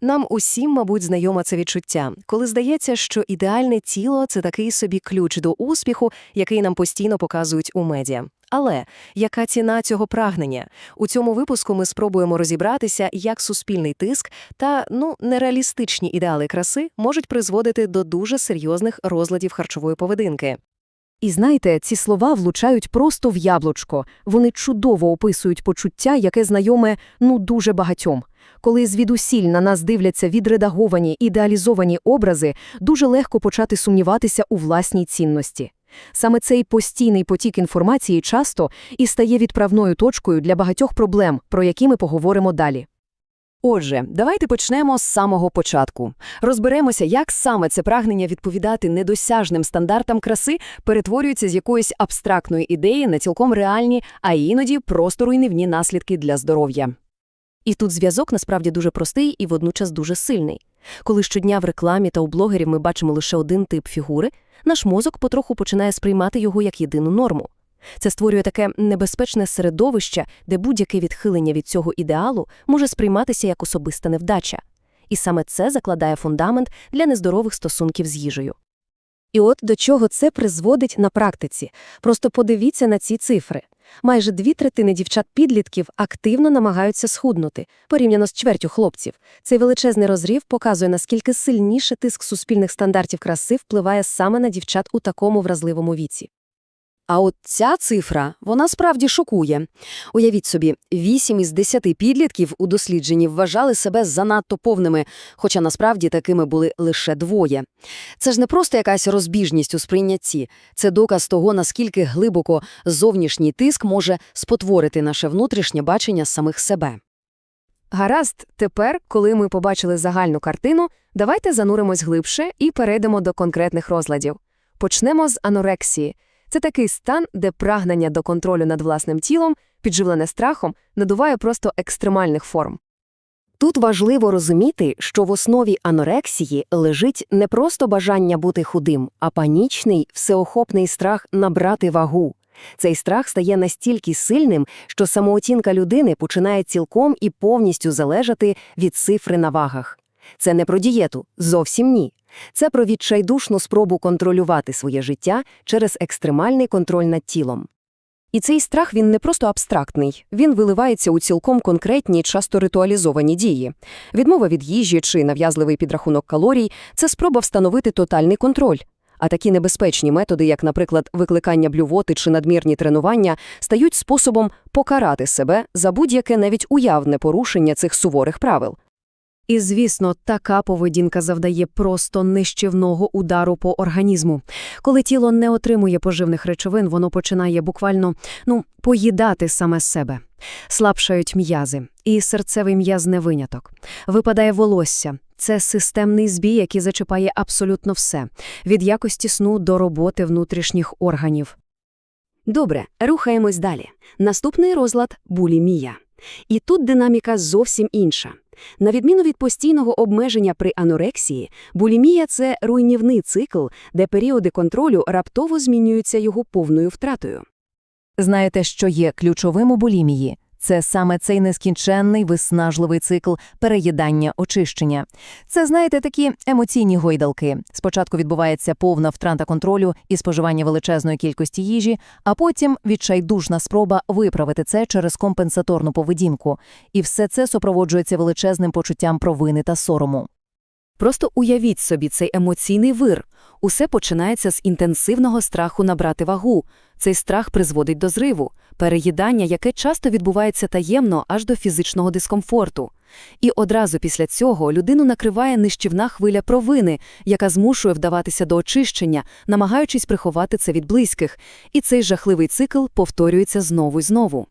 Нам усім, мабуть, знайоме це відчуття, коли здається, що ідеальне тіло це такий собі ключ до успіху, який нам постійно показують у медіа. Але яка ціна цього прагнення? У цьому випуску ми спробуємо розібратися, як суспільний тиск та ну нереалістичні ідеали краси можуть призводити до дуже серйозних розладів харчової поведінки. І знаєте, ці слова влучають просто в яблучко. Вони чудово описують почуття, яке знайоме ну дуже багатьом. Коли звідусіль на нас дивляться відредаговані, ідеалізовані образи, дуже легко почати сумніватися у власній цінності. Саме цей постійний потік інформації часто і стає відправною точкою для багатьох проблем, про які ми поговоримо далі. Отже, давайте почнемо з самого початку. Розберемося, як саме це прагнення відповідати недосяжним стандартам краси перетворюється з якоїсь абстрактної ідеї на цілком реальні, а іноді просто руйнівні наслідки для здоров'я. І тут зв'язок насправді дуже простий і водночас дуже сильний. Коли щодня в рекламі та у блогерів ми бачимо лише один тип фігури, наш мозок потроху починає сприймати його як єдину норму. Це створює таке небезпечне середовище, де будь-яке відхилення від цього ідеалу може сприйматися як особиста невдача. І саме це закладає фундамент для нездорових стосунків з їжею. І от до чого це призводить на практиці. Просто подивіться на ці цифри. Майже дві третини дівчат-підлітків активно намагаються схуднути, порівняно з чвертю хлопців. Цей величезний розрів показує, наскільки сильніше тиск суспільних стандартів краси впливає саме на дівчат у такому вразливому віці. А от ця цифра, вона справді шокує. Уявіть собі, 8 із 10 підлітків у дослідженні вважали себе занадто повними, хоча насправді такими були лише двоє. Це ж не просто якась розбіжність у сприйнятті, це доказ того, наскільки глибоко зовнішній тиск може спотворити наше внутрішнє бачення самих себе. Гаразд, тепер, коли ми побачили загальну картину, давайте зануримось глибше і перейдемо до конкретних розладів. Почнемо з анорексії. Це такий стан, де прагнення до контролю над власним тілом, підживлене страхом, надуває просто екстремальних форм. Тут важливо розуміти, що в основі анорексії лежить не просто бажання бути худим, а панічний, всеохопний страх набрати вагу. Цей страх стає настільки сильним, що самооцінка людини починає цілком і повністю залежати від цифри на вагах. Це не про дієту, зовсім ні. Це про відчайдушну спробу контролювати своє життя через екстремальний контроль над тілом. І цей страх він не просто абстрактний, він виливається у цілком конкретні, часто ритуалізовані дії. Відмова від їжі чи нав'язливий підрахунок калорій це спроба встановити тотальний контроль. А такі небезпечні методи, як, наприклад, викликання блювоти чи надмірні тренування, стають способом покарати себе за будь-яке навіть уявне порушення цих суворих правил. І, звісно, така поведінка завдає просто нищівного удару по організму. Коли тіло не отримує поживних речовин, воно починає буквально ну, поїдати саме себе. Слабшають м'язи, і серцевий м'яз не виняток. Випадає волосся. Це системний збій, який зачіпає абсолютно все – від якості сну до роботи внутрішніх органів. Добре, рухаємось далі. Наступний розлад – булімія. І тут динаміка зовсім інша. На відміну від постійного обмеження при анорексії, булімія – це руйнівний цикл, де періоди контролю раптово змінюються його повною втратою. Знаєте, що є ключовим у булімії? Це саме цей нескінченний виснажливий цикл переїдання очищення. Це, знаєте, такі емоційні гойдалки. Спочатку відбувається повна втрата контролю і споживання величезної кількості їжі, а потім відчайдушна спроба виправити це через компенсаторну поведінку. І все це супроводжується величезним почуттям провини та сорому. Просто уявіть собі цей емоційний вир. Усе починається з інтенсивного страху набрати вагу. Цей страх призводить до зриву, переїдання, яке часто відбувається таємно аж до фізичного дискомфорту. І одразу після цього людину накриває нищівна хвиля провини, яка змушує вдаватися до очищення, намагаючись приховати це від близьких. І цей жахливий цикл повторюється знову й знову.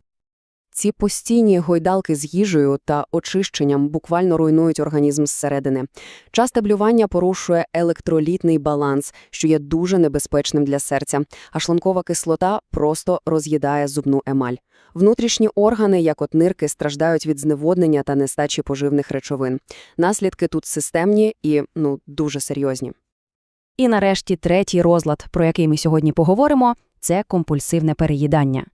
Ці постійні гойдалки з їжею та очищенням буквально руйнують організм зсередини. Часте блювання порушує електролітний баланс, що є дуже небезпечним для серця, а шлункова кислота просто роз'їдає зубну емаль. Внутрішні органи, як от нирки, страждають від зневоднення та нестачі поживних речовин. Наслідки тут системні і ну дуже серйозні. І нарешті третій розлад, про який ми сьогодні поговоримо, це компульсивне переїдання.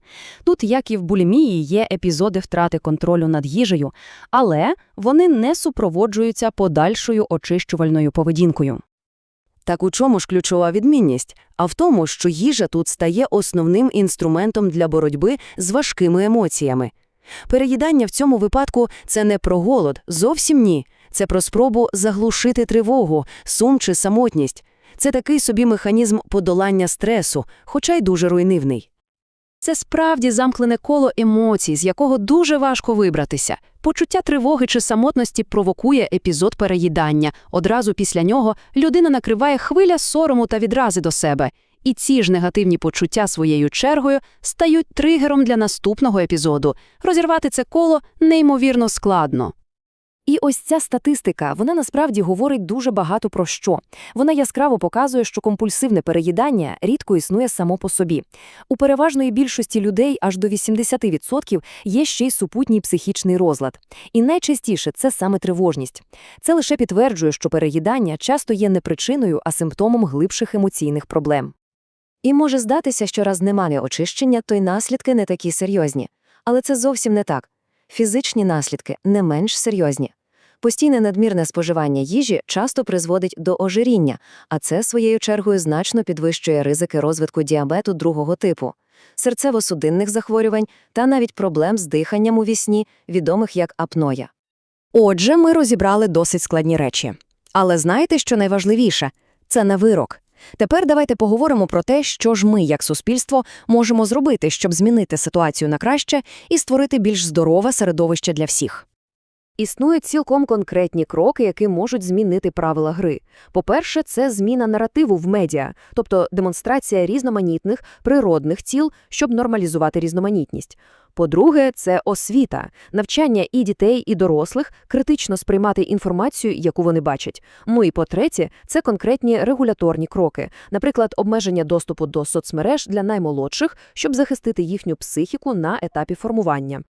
Тут, як і в булімії, є епізоди втрати контролю над їжею, але вони не супроводжуються подальшою очищувальною поведінкою. Так у чому ж ключова відмінність? А в тому, що їжа тут стає основним інструментом для боротьби з важкими емоціями. Переїдання в цьому випадку – це не про голод, зовсім ні. Це про спробу заглушити тривогу, сум чи самотність. Це такий собі механізм подолання стресу, хоча й дуже руйнивний. Це справді замкнене коло емоцій, з якого дуже важко вибратися. Почуття тривоги чи самотності провокує епізод переїдання. Одразу після нього людина накриває хвиля сорому та відрази до себе. І ці ж негативні почуття своєю чергою стають тригером для наступного епізоду. Розірвати це коло неймовірно складно. І ось ця статистика, вона насправді говорить дуже багато про що. Вона яскраво показує, що компульсивне переїдання рідко існує само по собі. У переважної більшості людей аж до 80% є ще й супутній психічний розлад. І найчастіше це саме тривожність. Це лише підтверджує, що переїдання часто є не причиною, а симптомом глибших емоційних проблем. І може здатися, що раз немає очищення, то й наслідки не такі серйозні. Але це зовсім не так. Фізичні наслідки не менш серйозні. Постійне надмірне споживання їжі часто призводить до ожиріння, а це своєю чергою значно підвищує ризики розвитку діабету другого типу, серцево-судинних захворювань та навіть проблем з диханням у вісні, відомих як апноя. Отже, ми розібрали досить складні речі. Але знаєте, що найважливіше? Це не вирок. Тепер давайте поговоримо про те, що ж ми, як суспільство, можемо зробити, щоб змінити ситуацію на краще і створити більш здорове середовище для всіх. Існують цілком конкретні кроки, які можуть змінити правила гри. По-перше, це зміна наративу в медіа, тобто демонстрація різноманітних природних ціл, щоб нормалізувати різноманітність. По-друге, це освіта, навчання і дітей, і дорослих критично сприймати інформацію, яку вони бачать. Ну і по-третє, це конкретні регуляторні кроки, наприклад, обмеження доступу до соцмереж для наймолодших, щоб захистити їхню психіку на етапі формування.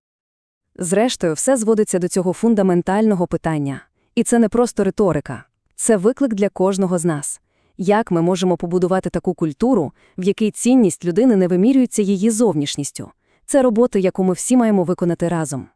Зрештою, все зводиться до цього фундаментального питання. І це не просто риторика. Це виклик для кожного з нас. Як ми можемо побудувати таку культуру, в якій цінність людини не вимірюється її зовнішністю? Це робота, яку ми всі маємо виконати разом.